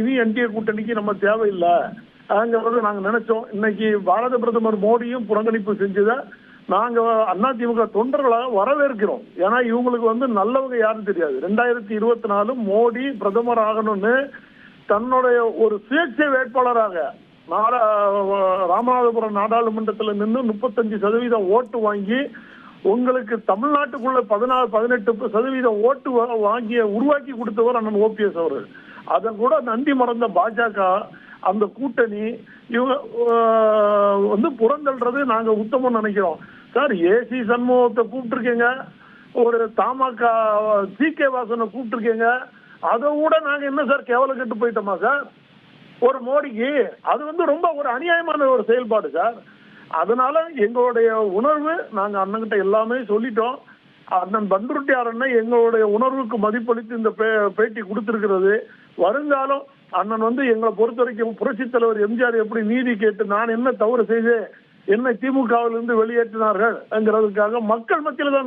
இனி என்டிஏ கூட்டணிக்கு நம்ம தேவையில்லை. அங்கிறது நாங்க நினைச்சோம் இன்னைக்கு பாரத பிரதமர் மோடியும் புறக்கணிப்பு செஞ்சதை நாங்க அதிமுக தொண்டர்களை வரவேற்கிறோம். ஏன்னா இவங்களுக்கு வந்து நல்லவங்க யாரும் தெரியாது. ரெண்டாயிரத்தி இருபத்தி நாலு மோடி பிரதமர் ஆகணும்னு தன்னுடைய ஒரு சுயேட்சை வேட்பாளராக நாடா ராமநாதபுரம் நாடாளுமன்றத்தில் நின்று முப்பத்தஞ்சு சதவீதம் ஓட்டு வாங்கி உங்களுக்கு தமிழ்நாட்டுக்குள்ள பதினாறு பதினெட்டு சதவீதம் ஓட்டு வாங்கிய உருவாக்கி கொடுத்தவர் அண்ணன் ஓபிஎஸ் அவர்கள். அதன் கூட நன்றி மறந்த பாஜக அந்த கூட்டணி இவங்க வந்து புறந்தள்ளுறது நாங்க உத்தமம் நினைக்கிறோம். சார் ஏசி சண்முகத்தை கூப்பிட்டுருக்கீங்க ஒரு தமாக சி கே வாசனை கூப்பிட்டுருக்கீங்க அதை கூட நாங்க என்ன சார் கேவல கெட்டு போயிட்டோமா சார்? ஒரு மோடிக்கு அது வந்து ரொம்ப ஒரு அநியாயமான ஒரு செயல்பாடு சார். அதனால எங்களுடைய உணர்வு நாங்க அண்ணன்கிட்ட எல்லாமே சொல்லிட்டோம். அண்ணன் பண்ருட்டியார் அண்ணன் எங்களுடைய உணர்வுக்கு மதிப்பளித்து இந்த பே- பேட்டி கொடுத்திருக்கிறது. வருங்காலம் அண்ணன் வந்து எங்களை பொறுத்த வரைக்கும் புரட்சித் தலைவர் எம்ஜிஆர் எப்படி நீதி கேட்டு நான் என்ன தவறு செய்தேன் என்னை திமுகவிலிருந்து வெளியேற்றினார்கள் என்கிறதுக்காக மக்கள் மத்தியில் தான்